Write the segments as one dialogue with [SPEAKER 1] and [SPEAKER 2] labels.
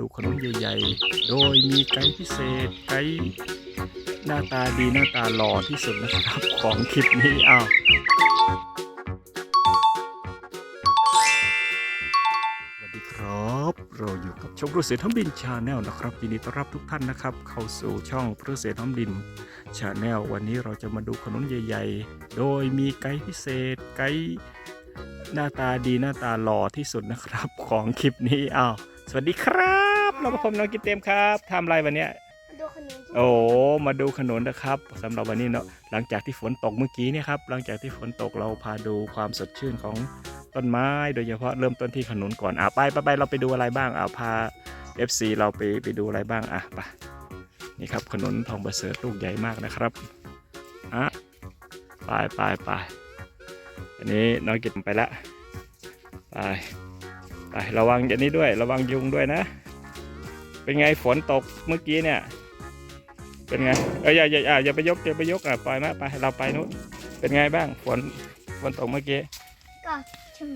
[SPEAKER 1] ดูขนมใหญ่ๆ โดยมีไกด์พิเศษไกด์หน้าตาดีหน้าตาหล่อที่สุดนะครับของคลิปนี้อ้าวสวัสดีครับ เราอยู่กับชมรู้เสียท้องดินชาแนลนะครับยินดีต้อนรับทุกท่านนะครับ เข้าสู่ช่องพระเสียท้องดินชาแนลวันนี้เราจะมาดูขนมใหญ่ ๆ โดยมีไกด์พิเศษไกด์หน้าตาดีหน้าตาหล่อที่สุดนะครับของคลิปนี้อ้าว วัสดีครับ เรามาพบน้องกินเต็มครับทำอะไรวันเนี้ย
[SPEAKER 2] มาดูขนมทุก
[SPEAKER 1] โอ้มาดูขนุนนะครับสำหรับวันนี้เนาะหลังจากที่ฝนตกเมื่อกี้เนี่ยครับหลังจากที่ฝนตกเราพาดูความสดชื่นของต้นไม้ โดยเฉพาะเริ่มต้นที่ขนุนก่อนอะไปไปไปเราไปดูอะไรบ้างอะพา FC เราไปไปดูอะไรบ้างอะไปนี่ครับขนุนทองประเสริฐลูกใหญ่มากนะครับอะไปไปไปอันนี้น้องกินไปละไป ไประวังอย่างนี้ด้วย ระวังยุงด้วยนะ เป็นไงฝนตกเมื่อกี้เนี่ย เป็นไงเอออย่าอย่าอย่าอย่าไปยกอย่าไปยกอะปล่อยมาไปเราไปนู้นเป็นไงบ้างฝนฝนตกเมื่อกี้
[SPEAKER 2] ก็ชื่อ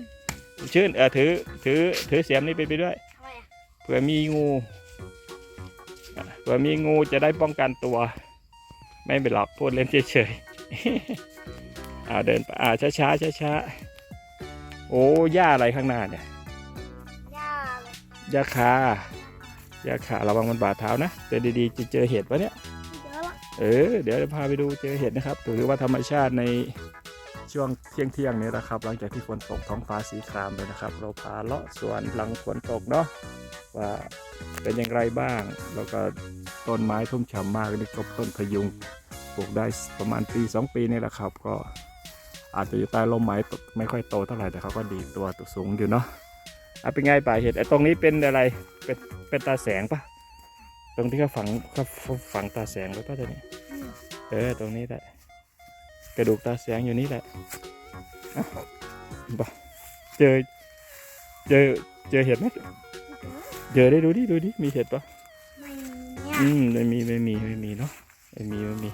[SPEAKER 1] ชื่นเออถือถือถือเสียมนี่ไปไปด้วย
[SPEAKER 2] ทำไมอะ
[SPEAKER 1] เผื่อมีงูอะเผื่อมีงูจะได้ป้องกันตัว ไม่ไปหลอกพูดเล่นเฉยๆอ่าเดินไปอ่าช้าช้าช้าช้าๆโอ้หญ้าอะไรข้างหน้าเนี่ย
[SPEAKER 2] ย่าเล ย
[SPEAKER 1] หญ้าคาหญ้าคาระวังมันบาดเท้านะเดินดีๆจะเจอเห็ดปะเนี่ย
[SPEAKER 2] เยอะละ
[SPEAKER 1] เออเดี๋ยวจะพาไปดูเจอเห็ดนะครับถือว่าธรรมชาติในช่วงเที่ยงเที่ยงๆนี้นะครับ หลังจากที่ฝนตกท้องฟ้าสีครามเลยนะครับ เราพาเลาะสวนหลังฝนตกเนาะว่าเป็นอย่างไรบ้าง แล้วก็ต้นไม้ทุ่มฉ่ำมากนี่ก็ต้นพยุงปลูกได้ประมาณปี 2 ปีนี่แหละครับ ก็อาจจะอยู่ใต้ร่มไม้ไม่ค่อยโตเท่าไหร่แต่เขาก็ดีตัวตัวสูงอยู่เนาะ อะเป็นไงป่าเห็ดไอ้ตรงนี้เป็นอะไรเป็นเป็นตาแสงปะตรงที่เขาฝังเขาฝังตาแสงไว้ปะตัวนี้เออตรงนี้แหละกระดูกตาแสงอยู่นี่แหละอะบ่เจอเจอเจอเห็ดไหมเจอได้ดูดิดูดิมีเห็ดปะ
[SPEAKER 2] ไม่เนี่ย
[SPEAKER 1] อืมไม่มีไม่มีไม่มีเนาะไม่มีไม่มี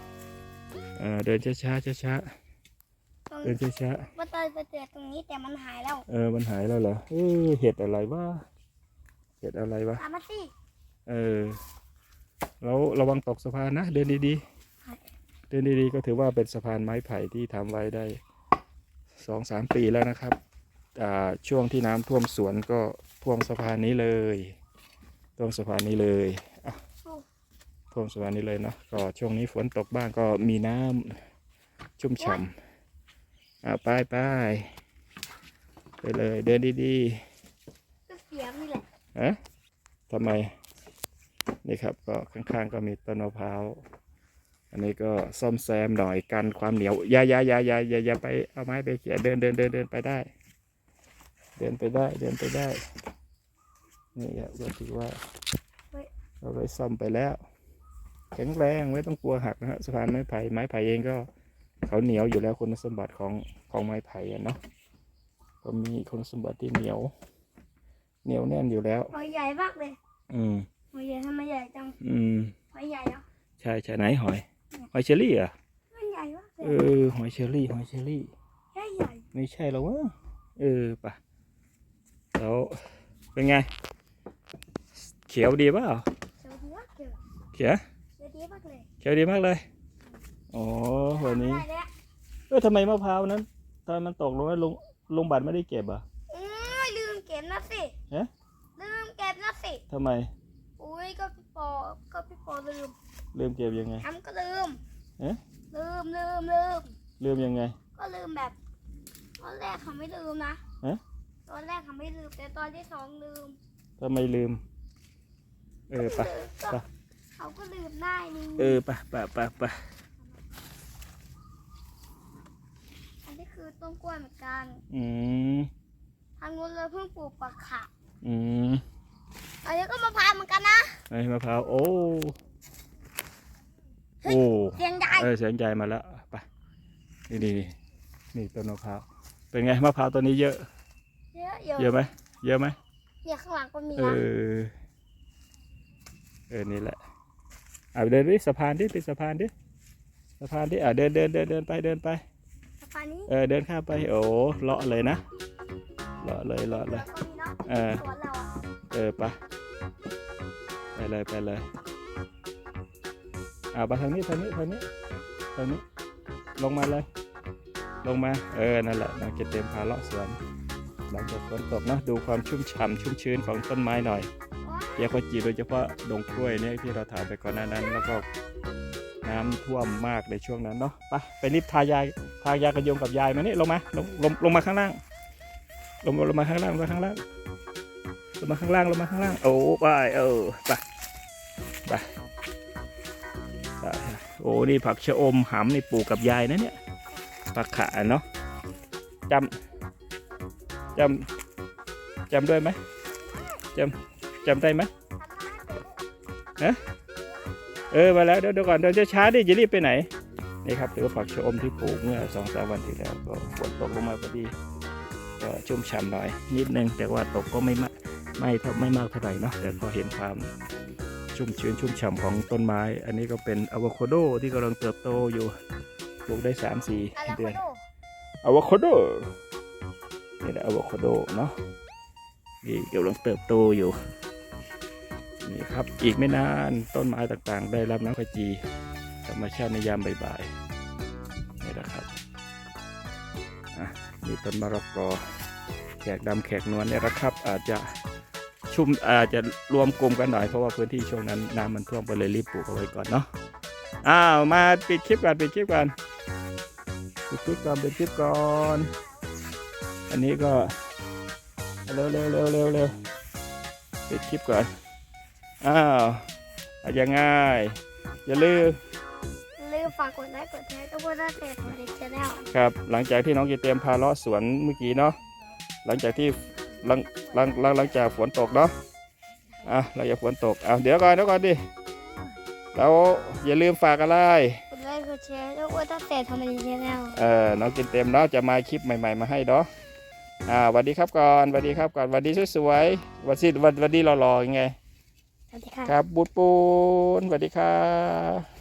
[SPEAKER 1] เออเดินช้าช้าช้าช้า
[SPEAKER 2] ตรง
[SPEAKER 1] ๆเดินช้าช้า
[SPEAKER 2] ว่าตอนไปเจอตรงนี้แต่มันหายแล้ว
[SPEAKER 1] ๆเออมันหายแล้วเหรอเออเห็ดอะไรวะเห็ดอะไรวะ
[SPEAKER 2] ตามมาสิ
[SPEAKER 1] เออแล้วระวังตกสะพานนะ เดินดีๆเดินดีๆ ก็ถือว่าเป็นสะพานไม้ไผ่ที่ทำไว้ได้สองสามปีแล้วนะครับอ่าช่วงที่น้ำท่วมสวนก็ท่วมสะพานนี้เลยท่วมสะพานนี้เลยอะท่วมสะพานนี้เลยเนาะก็ช่วงนี้ฝนตกบ้างก็มีน้ำชุ่มฉ่ำ อะไปไปไปเลยเดินดี
[SPEAKER 2] ก็เสียงนี่แหละ
[SPEAKER 1] ๆฮะทำไม นี่ครับก็ข้างๆก็มีต้นมะพร้าว อันนี้ก็ซ่อมแซมหน่อยกันความเหนียวอย่าอย่าอย่าอย่าอย่าอย่าไปเอาไม้ไปเขี่ยเดินเดินเดินเดินไปได้ เดินไปได้เดินไปได้ นี่ครับก็ถือว่าเราได้ซ่อมไปแล้ว แข็งแรงไม่ต้องกลัวหักนะฮะสะพานไม้ไผ่ไม้ไผ่เองก็ เขาเหนียวอยู่แล้วคุณสมบัติของของไม้ไผ่อะเนาะก็มีคุณสมบัติที่เหนียว เหนียวแน่นอยู่แล้ว
[SPEAKER 2] หอยใหญ่มากเลย
[SPEAKER 1] อืม
[SPEAKER 2] หอยใหญ่ทำไมใหญ่จัง
[SPEAKER 1] อืม
[SPEAKER 2] หอยใหญ่เหรอ
[SPEAKER 1] ใช่ใช่ไหนหอย หอยเชอรี่เหรอะ
[SPEAKER 2] มันใหญ่มากเล
[SPEAKER 1] เอยอหอยเชอรี่หอยเชอรี่
[SPEAKER 2] ใหญ่ใหญ่
[SPEAKER 1] ไม่ใช่หรอกวะเออปะแล้วเป็นไง เขียวดีเปล่า
[SPEAKER 2] เสียวดีมากเลย
[SPEAKER 1] เขียว
[SPEAKER 2] เสียวดีมากเลย
[SPEAKER 1] เขียวดีมากเลย อ๋อวันนี้
[SPEAKER 2] ได้แล้ว
[SPEAKER 1] เออทำไมมะพร้าวนั้นตอนมันตกลงแล้วลุงลุงบัตรไม่ได้เก็บอะ
[SPEAKER 2] อืมลืมเก็บนะสิ
[SPEAKER 1] เอ๊ะ
[SPEAKER 2] ลืมเก็บนะสิ
[SPEAKER 1] ทำไม
[SPEAKER 2] อุ้ยก็พี่ปอก็พี่ปอลืม
[SPEAKER 1] ลืมเก็บยังไง
[SPEAKER 2] ทำก็ลืม
[SPEAKER 1] เอ๊ะ
[SPEAKER 2] ลืมลืมลืม
[SPEAKER 1] ลืมยังไง
[SPEAKER 2] ก็ลืมแบบตอนแรกเขาไม่ลืมนะ
[SPEAKER 1] ฮะ
[SPEAKER 2] ตอนแรกเขาไม่ลืมแต่ตอนที่สองลืม
[SPEAKER 1] ทำไมลืม เออปะ
[SPEAKER 2] ก็
[SPEAKER 1] ไป
[SPEAKER 2] เขาก็ลืมได้นี่
[SPEAKER 1] เออปะปะปะปะ
[SPEAKER 2] อันนี้คือ ต้นกล้วยเหมือนกัน
[SPEAKER 1] อืม
[SPEAKER 2] ทางนู้นเลยเพิ่งปลูกปักขะ
[SPEAKER 1] อืม
[SPEAKER 2] อันนี้ก็มะพร้าวเหมือนกันนะ
[SPEAKER 1] ไอ้มะพร้าวโอ้โอ้
[SPEAKER 2] เสียงใหญ่
[SPEAKER 1] เออเสียงใจมาแล้วไปนี่นี่นี่นี่ต้นมะพร้าวเป็นไงมะพร้าวตัวนี้เยอะ
[SPEAKER 2] เยอะเยอะ
[SPEAKER 1] เยอะไหมเยอะไหม
[SPEAKER 2] เนี่ยข้างหลังก็มี
[SPEAKER 1] เอ
[SPEAKER 2] นะ
[SPEAKER 1] อเออนี่แหละอะเดินดิสะพานดิไปสะพานดิสะพานดิอะเดินเดินเดินเดินไปเดินไป
[SPEAKER 2] สะพานนี้
[SPEAKER 1] เออเดินข้ามไปโอ้เลาะเลยนะเลาะเลยเลาะเลย
[SPEAKER 2] แล้วก็มีเนาะ
[SPEAKER 1] เออ
[SPEAKER 2] สวนเราอะ
[SPEAKER 1] เออไปเลยไปเลยอ่ามาทางนี้ทางนี้ทางนี้ทางนี้ ลงมาเลย ลงมา เออ นั่นแหละน้องจะเต็มพาเลาะสวน หลังจากฝนตกเนอะดูความชุ่มฉ่ำชุ่มชื้นของต้นไม้หน่อยเยาโคจิโดยเฉพาะดงกล้วยเนี่ยที่เราถ่ายไปก่อนหน้านั้น แล้วก็ น้ำท่วมมากในช่วงนั้นเนาะไปไปรีบทายายทายากระยงกับยายมานี่ลงมาลงลงลงมาข้างล่างลงลงมาข้างล่างลงมาข้างล่างลงมาข้างล่างลงมาข้างล่างโอ้ไปเออไปไปโอ้นี่ผักชะอมหำนี่ปลูกกับยายนะเนี่ยผักขาเนาะจำจำจำด้วยไหมจำจำได้ไหม เออมาแล้วเดี๋ยวเดี๋ยวก่อนเดี๋ยวช้าๆดิจะรีบไปไหนนี่ครับถือว่าผักชะอมที่ปลูกเมื่อสองสามวันที่แล้วก็ฝนตกลงมาพอดีก็ชุ่มฉ่ำหน่อย นิดนึงแต่ว่าตกก็ไม่มากไม่เท่าไม่มากเท่าไหร่เนาะแต่ก็เห็นความชุ่มชื้นชุ่มฉ่ำของต้นไม้ อันนี้ก็เป็นอะโวคาโดที่กำลังเติบโตอยู่ปลูกได้สามสี่
[SPEAKER 2] อะไร
[SPEAKER 1] เดือน
[SPEAKER 2] โด
[SPEAKER 1] อะโวคาโดนี่แหละอะโวคาโดเนาะนี่กำลังเติบโตอยู่ นี่ครับอีกไม่นานต้นไม้ต่างๆ ได้รับน้ำขจีธรรมชาติในยามบ่ายๆนี่แหละครับอะนี่ต้นมะละกอแขกดำแขกนวลเนี่ยนะครับ อาจจะชุ่มอาจจะรวมกลุ่มกันหน่อยเพราะว่าพื้นที่ช่วงนั้นน้ำมันท่วมไปเลยรีบปลูกเอาไว้ก่อนเนาะอ้าวมาปิดคลิปก่อนปิดคลิปก่อนปิดคลิปก่อนปิดคลิปก่อน อันนี้ก็เร็วเร็วเร็วเร็วเร็วปิดคลิปก่อน อ้าวเอาอย่างง่ายอย่าลืม
[SPEAKER 2] ลืมฝากกดไลค์กดแชร์ก็พูดได้เสร็จในชแนล
[SPEAKER 1] ครับ หลังจากที่น้องกีเตรียมพาเลาะสวนเมื่อกี้เนาะหลังจากที่หลังหลังหลังหลังจากฝนตกเนาะอะหลังจากฝนตกอะเดี๋ยวก่อนเดี๋ยวก่อนดิเราอย่าลืมฝากอะไร
[SPEAKER 2] กดไลค์กดแชร์ก็พูดได้เสร็จทำในชแนล
[SPEAKER 1] เออน้องกินเต็มเนาะจะมาคลิปใหม่ ๆ มาให้เนาะอ่าสวัสดีครับก่อนสวัสดีครับก่อนสวัสดีสวยๆสวัสดีสวัสดีหล่อๆยังไง
[SPEAKER 2] สวัสดีค่ะ
[SPEAKER 1] ครับบูดปูนสวัสดีครับ